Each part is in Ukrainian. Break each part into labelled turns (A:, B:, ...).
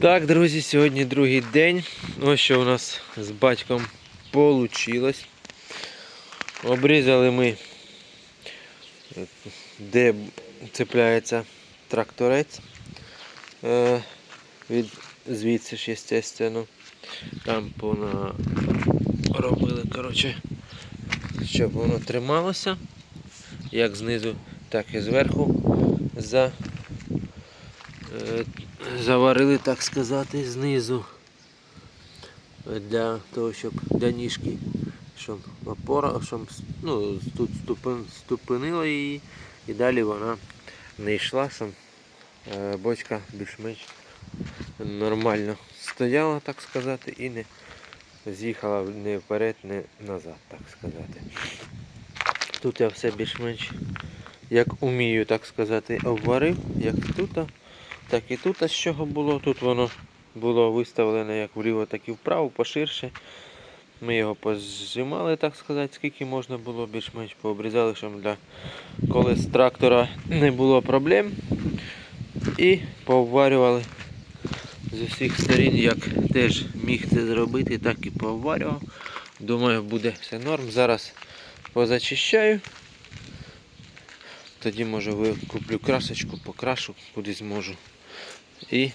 A: Так, друзі, сьогодні другий день. Ось що у нас з батьком вийшло. Обрізали ми, де цепляється тракторець. Е, Від звідси ж, естественно. Там робили, коротше, щоб воно трималося. Як знизу, так і зверху. За Е, заварили, так сказати, знизу для того, щоб для ніжки, щоб опора, щоб ну, тут ступен, ступенила її і далі вона не йшла, щоб е, бочка більш-менш нормально стояла, так сказати, і не з'їхала не вперед, не назад, так сказати. Тут я все більш-менш як умію, так сказати, обварив, як тут. Так і тут з чого було. Тут воно було виставлене як вліво, так і вправо, поширше. Ми його позжимали, так сказати, скільки можна було, більш-менш пообрізали, щоб для колес трактора не було проблем. І пообварювали з усіх сторін, як теж міг це зробити, так і пообварював. Думаю, буде все норм. Зараз позачищаю. Тоді може куплю красочку, покрашу, куди зможу. І,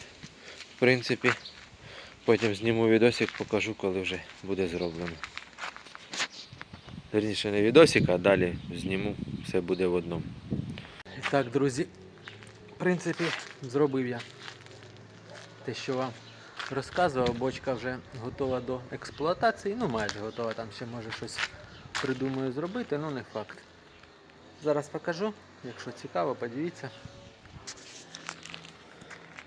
A: в принципі, потім зніму відосик, покажу, коли вже буде зроблено. Верніше не відосик, а далі зніму, все буде в одному. Так, друзі, в принципі, зробив я те, що вам розказував. Бочка вже готова до експлуатації. Ну, майже готова, там ще може щось придумаю зробити, ну не факт. Зараз покажу, якщо цікаво, подивіться.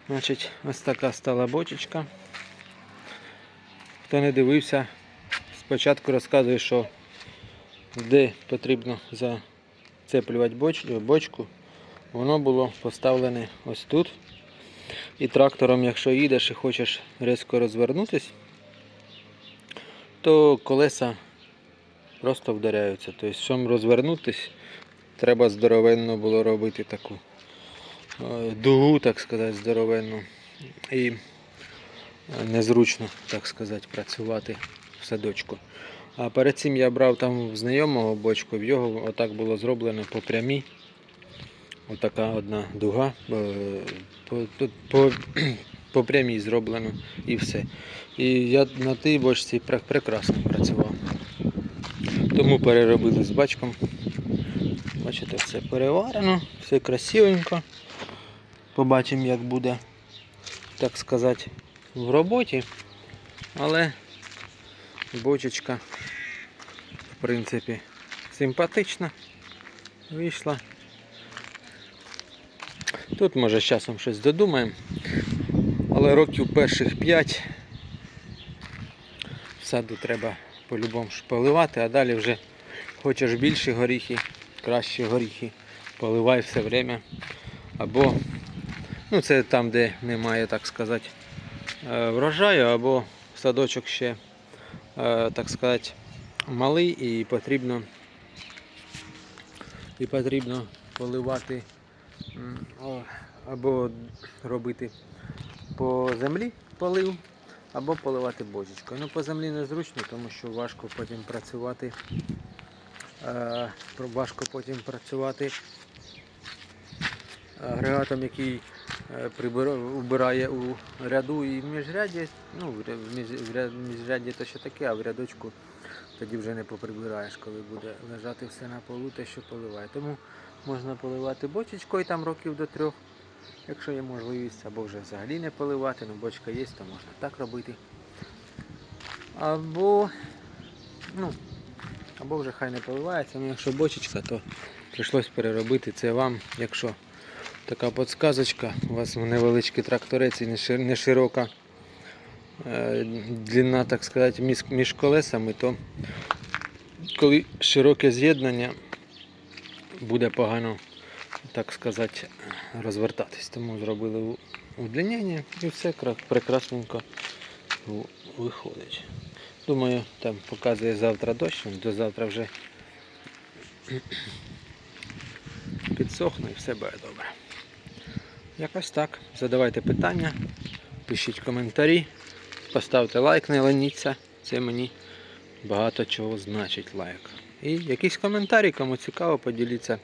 A: Значить, ось така стала бочечка. Хто не дивився, спочатку розказую, що де потрібно зацеплювати бочку, воно було поставлене ось тут. І трактором, якщо їдеш і хочеш різко розвернутися, то колеса просто вдаряються. Тобто, щоб розвернутися, треба здоровенно було робити таку дугу, так сказати, здоровенну. І незручно, так сказати, працювати в садочку. А перед цим я брав там знайомого бочку, в його отак було зроблено по прямій. Отака одна дуга. е, по, по, по прямій зроблено і все. І я на тій бочці прекрасно працював. Тому переробили з бачком. Бачите, все переварено, все красивенько. Побачимо, як буде, так сказати, в роботі. Але бочечка, в принципі, симпатична. Вийшла. Тут може з часом щось додумаємо. Але років перших 5 в саду треба по-любому поливати, а далі вже хочеш більші горіхи, кращі горіхи, поливай все время. Або ну це там, де немає, так сказати, е, врожаю, або садочок ще, е, так сказати, малий і потрібно, і потрібно поливати або робити по землі полив, або поливати бочечкою. Ну, по землі незручно, тому що важко потім працювати. Е, важко потім працювати агрегатом, який е, прибира- убирає у ряду і в міжряді. Ну, в міжряді то ще таке, а в рядочку тоді вже не поприбираєш, коли буде лежати все на полу, те, що поливає. Тому можна поливати бочечкою там років до трьох. Якщо є можливість, або вже взагалі не поливати, ну бочка є, то можна так робити. Або, ну, або вже хай не поливається, ну якщо бочечка, то прийшлось переробити це вам, якщо така подсказочка, у вас невеличкий тракторець і не широка е, длина, так сказати, між, колесами, то коли широке з'єднання буде погано так сказати, розвертатись. Тому зробили у- удлінення і все прекрасненько виходить. Думаю, там показує завтра дощ, до завтра вже підсохне і все буде добре. Якось так. Задавайте питання. пишіть коментарі, поставте лайк, не леніться. Це мені багато чого значить лайк. І якісь коментарі, кому цікаво, поділіться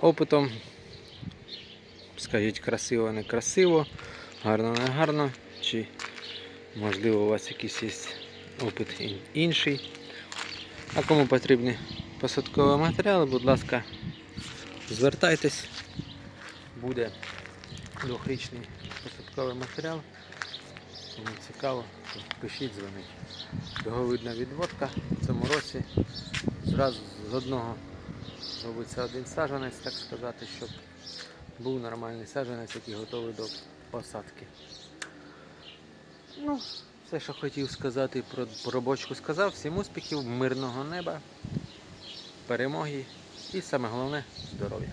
A: опитом. Скажіть красиво, не красиво, гарно, не гарно, чи можливо у вас якийсь є опит інший. А кому потрібні посадкові матеріали, будь ласка, звертайтесь. Буде двохрічний посадковий матеріал. Кому цікаво, пишіть, дзвонить. Договідна відводка в цьому році. Зразу з одного робиться один саджанець, так сказати, щоб був нормальний саджанець, який готовий до посадки. Ну, все, що хотів сказати про, про бочку, сказав. Всім успіхів, мирного неба, перемоги і саме головне здоров'я.